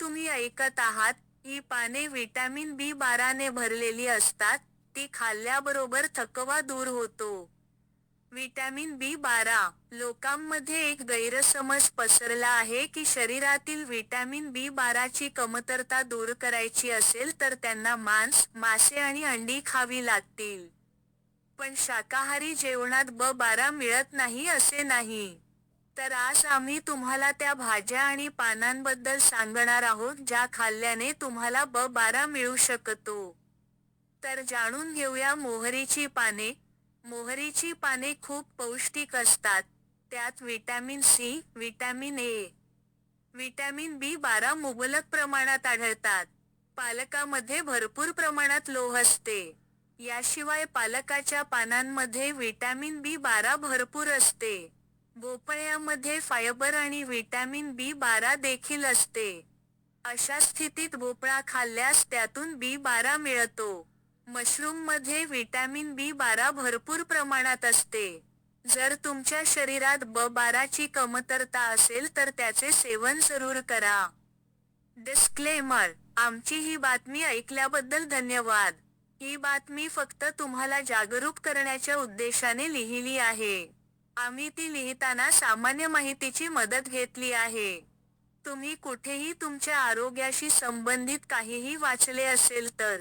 तुम्ही ऐकत आहात ही पाने व्हिटॅमिन बी बाराने भरलेली असतात ती खाल्ल्याबरोबर थकवा दूर होतो. व्हिटॅमिन बी बारा लोकांमध्ये एक गैरसमज पसरला आहे की शरीरातील व्हिटॅमिन बी बाराची कमतरता दूर करायची असेल तर त्यांना मांस मासे आणि अंडी खावी लागतील. पण शाकाहारी जेवणात ब बारा मिळत नाही असे नाही. तर आज आम्ही तुम्हाला त्या भाज्या आणि पानांबद्दल सांगणार आहोत ज्या खाल्ल्याने तुम्हाला ब बारा मिळू शकतो. तर जाणून घेऊया मोहरीची पाने. मोहरीची पाने खूप पौष्टिक असतात. त्यात vitamin C vitamin A vitamin B बारा मुबलक प्रमाणात आढळतात. पालकामध्ये भरपूर प्रमाणात लोह असते. याशिवाय पालकाच्या पानांमध्ये व्हिटॅमिन बी बारा भरपूर असते. भोपळ्यामध्ये फायबर आणि व्हिटॅमिन बी बारा देखील असते. अशा स्थितीत भोपळा खाल्ल्यास त्यातून बी बारा मिळतो. मशरूममध्ये व्हिटॅमिन बी बारा भरपूर प्रमाणात असते. जर तुमच्या शरीरात ब बाराची कमतरता असेल तर त्याचे सेवन जरूर करा. डिस्क्लेमर आमची ही बातमी ऐकल्याबद्दल धन्यवाद. ही बातमी फक्त तुम्हाला जागरूक करण्याच्या उद्देशाने लिहिली आहे. आम्ही ती लिहिताना सामान्य माहितीची मदत घेतली आहे. तुम्ही कुठेही तुमच्या आरोग्याशी संबंधित काहीही वाचले असेल तर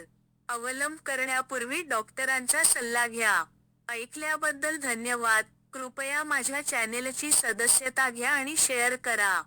अवलंब करण्यापूर्वी डॉक्टरांचा सल्ला घ्या. ऐकल्याबद्दल धन्यवाद. कृपया माझ्या चॅनेलची सदस्यता घ्या आणि शेअर करा.